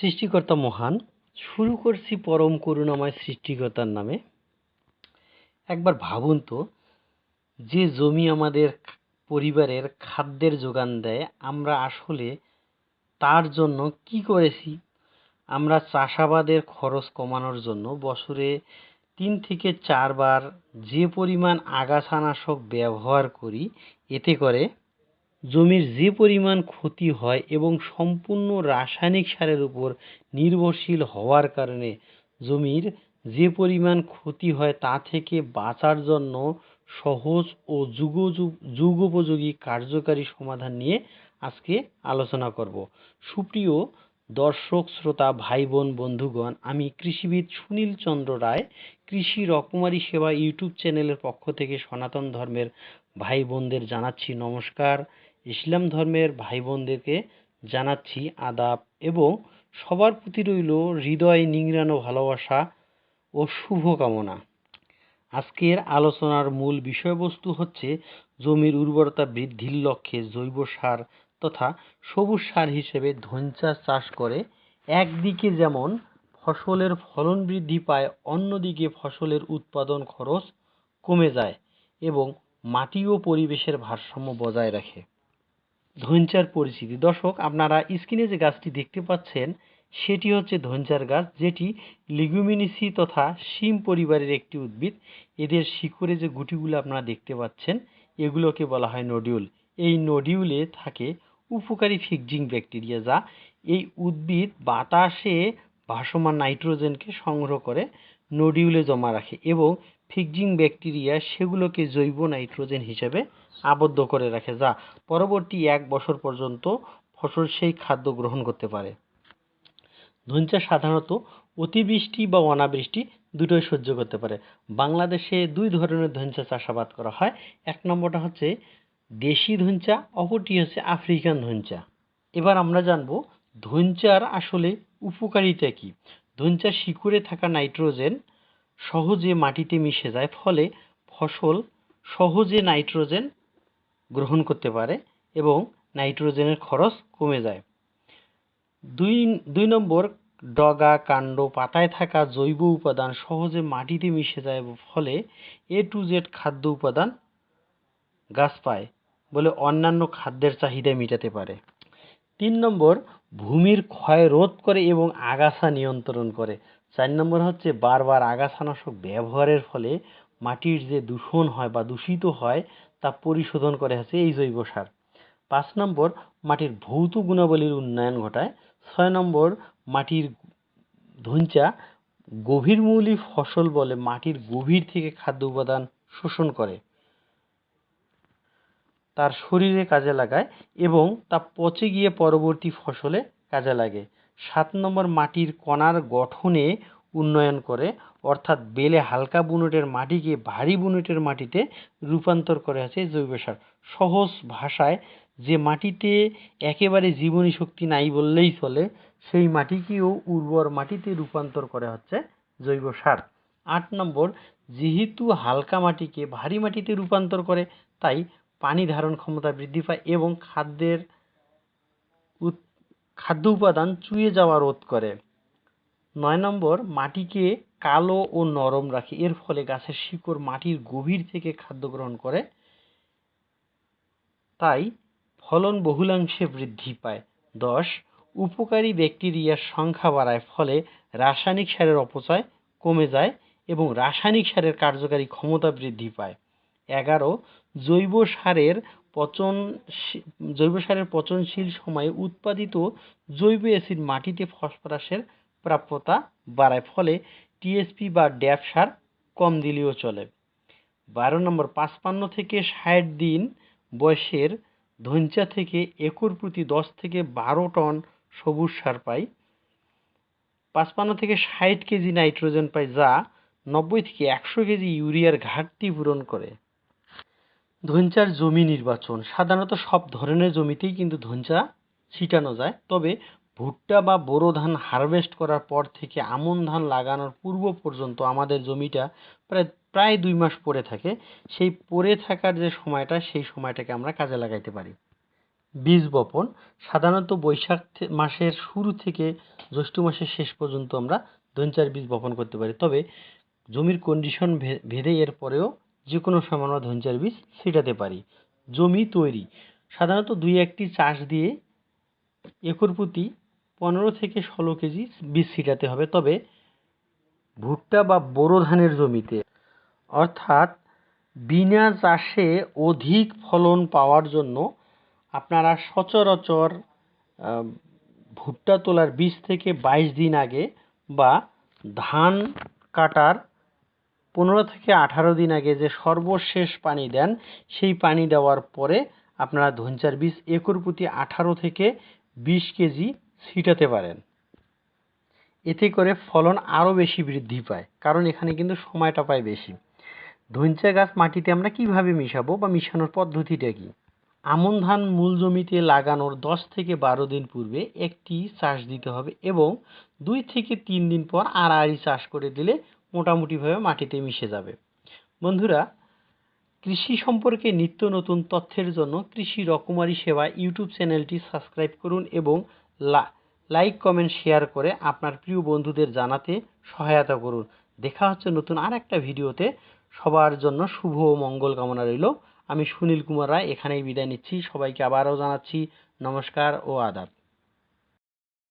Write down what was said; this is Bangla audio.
সৃষ্টিকর্তা মহান, শুরু করছি পরম করুণাময় সৃষ্টিকর্তার নামে। একবার ভাবুন তো, যে জমি আমাদের পরিবারের খাদ্যের যোগান দেয়, আমরা আসলে তার জন্য কি করেছি? আমরা চাষাবাদের খরচ কমানোর জন্য বছরে তিন থেকে চারবার যে পরিমাণ আগাছানাশক ব্যবহার করি, এতে করে জমির যে পরিমাণ ক্ষতি হয় এবং সম্পূর্ণ রাসায়নিক সারের উপর নির্ভরশীল হওয়ার কারণে জমির যে পরিমাণ ক্ষতি হয় তা থেকে বাঁচার জন্য সহজ ও যুগ যুগোপযোগী কার্যকারী সমাধান নিয়ে আজকে আলোচনা করব। সুপ্রিয় দর্শক, শ্রোতা ভাই বোন বন্ধুগণ, আমি কৃষিবিদ সুনীল চন্দ্র রায়, কৃষি রকমারি সেবা ইউটিউব চ্যানেলের পক্ষ থেকে সনাতন ধর্মের ভাই বোনদের জানাচ্ছি নমস্কার। ইসলাম ধর্মের ভাই বোনদেরকে জানাচ্ছি আদাব এবং সবার প্রতি রইল হৃদয় নিংড়ানো ভালোবাসা ও শুভকামনা। আজকের আলোচনার মূল বিষয়বস্তু হচ্ছে জমির উর্বরতা বৃদ্ধির লক্ষ্যে জৈব সার তথা সবুজ সার হিসেবে ধনচা চাষ করে। একদিকে যেমন ফসলের ফলন বৃদ্ধি পায়, অন্যদিকে ফসলের উৎপাদন খরচ কমে যায় এবং মাটি ও পরিবেশের ভারসাম্য বজায় রাখে। ধনচার পরিচিতি দর্শক, আপনারা স্ক্রিনে যে গাছটি দেখতে পাচ্ছেন, সেটি হচ্ছে ধনচার গাছ, যেটি লিগুমিনিসি তথা শিম পরিবারের একটি উদ্ভিদ। এদের শিকড়ে যে গুটিগুলো আপনারা দেখতে পাচ্ছেন, এগুলোকে বলা হয় নডিউল। এই নডিউলে থাকে উপকারী ফিক্সিং ব্যাকটেরিয়া যা এই উদ্ভিদ বাতাসে ভাসমান নাইট্রোজেনকে সংগ্রহ করে নডিউলে জমা রাখে এবং ফিক্সিং ব্যাকটেরিয়া সেগুলোকে জৈব নাইট্রোজেন হিসেবে আবদ্ধ করে রাখে, যা পরবর্তী এক বছর পর্যন্ত ফসল সেই খাদ্য গ্রহণ করতে পারে। ধনচা সাধারণত অতিবৃষ্টি বা অনাবৃষ্টি দুটোই সহ্য করতে পারে। বাংলাদেশে দুই ধরনের ধনচা চাষাবাদ করা হয়। এক নম্বরটা হচ্ছে দেশি ধনচা, অপরটি হচ্ছে আফ্রিকান ধনচা। এবার আমরা জানব ধনচার আসলে উপকারিতা কি? ধনচার শিকড়ে থাকা নাইট্রোজেন সহজে মাটিতে মিশে যায়, ফলে ফসল সহজে নাইট্রোজেন গ্রহণ করতে পারে এবং নাইট্রোজেনের খরচ কমে যায়। দুই দুই নম্বর, ডগা, কাণ্ড, পাতায় থাকা জৈব উপাদান সহজে মাটিতে মিশে যায়, ফলে এ টু জেড খাদ্য উপাদান গাছ পায় বলে অন্যান্য খাদ্যের চাহিদা মেটাতে পারে। তিন নম্বর ভূমির ক্ষয় রোধ করে এবং আগাছা নিয়ন্ত্রণ করে। চার নম্বর হচ্ছে বারবার আগাছানাশক ব্যবহারের ফলে মাটির যে দূষণ হয় বা দূষিত হয়, তা পরিশোধন করে হচ্ছে এই জৈব সার। পাঁচ নম্বর, মাটির ভৌত গুণাবলীর উন্নয়ন ঘটায়। ছয় নম্বর, মাটির ধঞ্চা গভীরমূলী ফসল বলে মাটির গভীর থেকে খাদ্য উপাদান শোষণ করে। তার শরীরে কাজে লাগায় এবং তা পচে গিয়ে পরবর্তী ফসলে কাজে লাগে। সাত নম্বর মাটির কণার গঠনে উন্নয়ন করে, অর্থাৎ বেলে হালকা বুনেটের মাটিকে ভারী বুনেটের মাটিতে রূপান্তর করে আছে জৈব সার। সহজ ভাষায়, যে মাটিতে একেবারে জীবনী শক্তি নাই বললেই চলে, সেই মাটিকেও উর্বর মাটিতে রূপান্তর করা হচ্ছে জৈব সার। আট নম্বর, যেহেতু হালকা মাটিকে ভারী মাটিতে রূপান্তর করে, তাই পানি ধারণ ক্ষমতা বৃদ্ধি পায় এবং খাদ্যের খাদ্য উপাদান চুয়ে যাওয়া রোধ করে। নয় নম্বর, মাটিকে কালো ও নরম রাখে। এর ফলে গাছের শিকড় মাটির গভীর থেকে খাদ্য গ্রহণ করে। তাই ফলন বহুলাংশে বৃদ্ধি পায়। দশ, উপকারী ব্যাকটেরিয়ার সংখ্যা বাড়ায়, ফলে রাসায়নিক সারের অপচয় কমে যায় এবং রাসায়নিক সারের কার্যকারী ক্ষমতা বৃদ্ধি পায়। এগারো জৈব সারের পচন জৈব সারের পচনশীল সময়ে উৎপাদিত জৈব অ্যাসিড মাটিতে ফসফরাসের প্রাপ্যতা বাড়ায়, ফলে টিএসপি বা ড্যাপ সার কম দিলেও চলে। বারো নম্বর, পাঁচপান্ন থেকে ষাট দিন বয়সের ধঞ্চা থেকে একর প্রতি দশ থেকে বারো টন সবুজ সার পাই। পাঁচপান্ন থেকে ষাট কেজি নাইট্রোজেন পাই, যা নব্বই থেকে একশো কেজি ইউরিয়ার ঘাটতি পূরণ করে। ধনচার জমি নির্বাচন। সাধারণত সব ধরনের জমিতেই কিন্তু ধনচা ছিটানো যায়। তবে ভুট্টা বা বোরো ধান হারভেস্ট করার পর থেকে আমন ধান লাগানোর পূর্ব পর্যন্ত আমাদের জমিটা প্রায় প্রায় দুই মাস পড়ে থাকে। সেই পড়ে থাকার যে সময়টা, সেই সময়টাকে আমরা কাজে লাগাইতে পারি। বীজ বপন। সাধারণত বৈশাখ মাসের শুরু থেকে জ্যৈষ্ঠ মাসের শেষ পর্যন্ত আমরা ধনচার বীজ বপন করতে পারি। তবে জমির কন্ডিশন ভেদে এর পরেও যে কোনো সময় আমরা ধনচার বীজ ছিটাতে পারি। জমি তৈরি। সাধারণত দুই একটি চাষ দিয়ে একর প্রতি পনেরো থেকে ষোলো কেজি বীজ ছিটাতে হবে। তবে ভুট্টা বা বোরো ধানের জমিতে, অর্থাৎ বিনা চাষে অধিক ফলন পাওয়ার জন্য আপনারা সচরাচর ভুট্টা তোলার বিশ থেকে বাইশ দিন আগে বা ধান কাটার পনেরো থেকে আঠারো দিন আগে যে সর্বশেষ পানি দেন, সেই পানি দেওয়ার পরে আপনারা ধনচার বীজ একর প্রতি আঠারো থেকে বিশ কেজি ছিটাতে পারেন। এতে করে ফলন আরও বেশি বৃদ্ধি পায়, কারণ এখানে কিন্তু সময়টা পায় বেশি। ধইঞ্চা গাছ মাটিতে আমরা কীভাবে মিশাবো বা মিশানোর পদ্ধতিটা কি? আমন ধান মূল জমিতে লাগানোর দশ থেকে বারো দিন পূর্বে একটি চাষ দিতে হবে এবং দুই থেকে তিন দিন পর আড়াআড়ি চাষ করে দিলে মোটামুটিভাবে মাটিতে মিশে যাবে। বন্ধুরা, কৃষি সম্পর্কে নিত্য নতুন তথ্যের জন্য কৃষি রকমারি সেবা ইউটিউব চ্যানেলটি সাবস্ক্রাইব করুন এবং লাইক, কমেন্ট, শেয়ার করে আপনার প্রিয় বন্ধুদের জানাতে সহায়তা করুন। দেখা হচ্ছে নতুন আর একটা ভিডিওতে। সবার জন্য শুভ ও মঙ্গল কামনা রইল। আমি সুনীল কুমার রায়, এখানেই বিদায় নিচ্ছি। সবাইকে আবারও জানাচ্ছি নমস্কার ও আদাব।